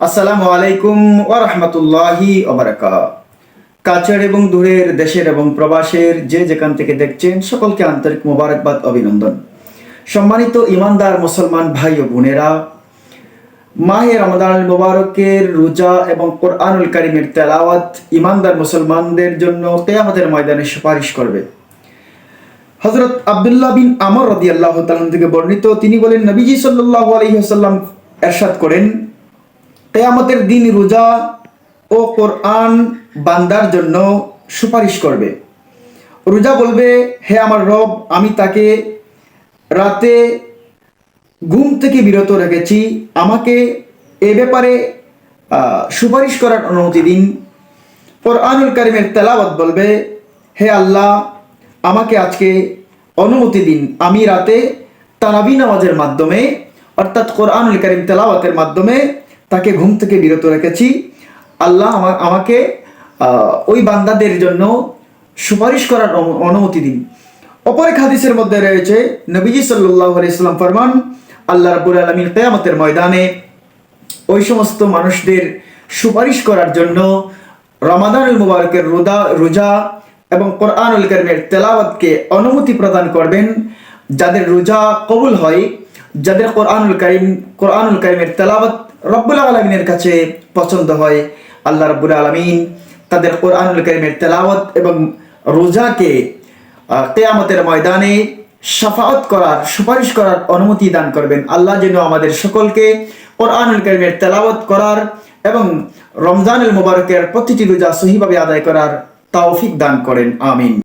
আসসালামু আলাইকুম ওয়া রাহমাতুল্লাহি ওয়া বারাকাতুহু কাছের এবং দূরের দেশের এবং প্রবাসের যে যেখান থেকে দেখছেন, সকলকে আন্তরিক মোবারকবাদ, অভিনন্দন। সম্মানিত ইমানদার মুসলমান ভাই ও বোনেরা, মাহে রমাদান মোবারকের রোজা এবং কোরআনুল কারিমের তেলাওয়াত ইমানদার মুসলমানদের জন্য কেয়ামতের ময়দানে সুপারিশ করবে। হজরত আবদুল্লাহ বিন আমর রদি আল্লাহ থেকে বর্ণিত, তিনি বলেন, নবীজি সাল্লাহ আলহিহাল্লাম এরশাদ করেন কেয়ামতের দিন রোজা ও কোরআন বান্দার জন্য সুপারিশ করবে। রোজা বলবে, হে আমার রব, আমি তাকে রাতে ঘুম থেকে বিরত রেখেছি। আমাকে এ ব্যাপারে সুপারিশ করার অনুমতি দিন। কোরআনুল কারিমের তেলাওয়াত বলবে, হে আল্লাহ, আমাকে আজকে অনুমতি দিন। আমি রাতে তারাবি নামাজের মাধ্যমে, অর্থাৎ কোরআনুল কারিম তেলাওয়াতের মাধ্যমে তাকে ঘুম থেকে বিরত রেখেছি। আল্লাহ আমাকে ওই বান্দাদের জন্য সুপারিশ করার অনুমতি দিন। অপর এক হাদিসের মধ্যে রয়েছে, নবীজি সাল্লাহ আলাইসাল্লাম ফরমান, আল্লাহ রাবুল আলমীর কেয়ামতের ময়দানে ওই সমস্ত মানুষদের সুপারিশ করার জন্য রমাদানুল মুবারকের রোদা, রোজা এবং কোরআনুল করিমের তেলাওয়াতকে অনুমতি প্রদান করবেন যাদের রোজা কবুল হয়, যাদের কোরআনুল করিম, কোরআনুল করিমের তেলাওয়াত রব্বুল আলমিনের কাছে পছন্দ হয় আল্লাহ রব্বুল আলমিন তাদের কোরআনুল করিমের তেলাওয়াত এবং রোজাকে কেয়ামতের ময়দানে সাফাত করার, সুপারিশ করার অনুমতি দান করবেন। আল্লাহ যেন আমাদের সকলকে কোরআনুল করিমের তেলাওয়াত করার এবং রমজানুল মুবারকের প্রতিটি রোজা সহিভাবে আদায় করার তৌফিক দান করেন। আমিন।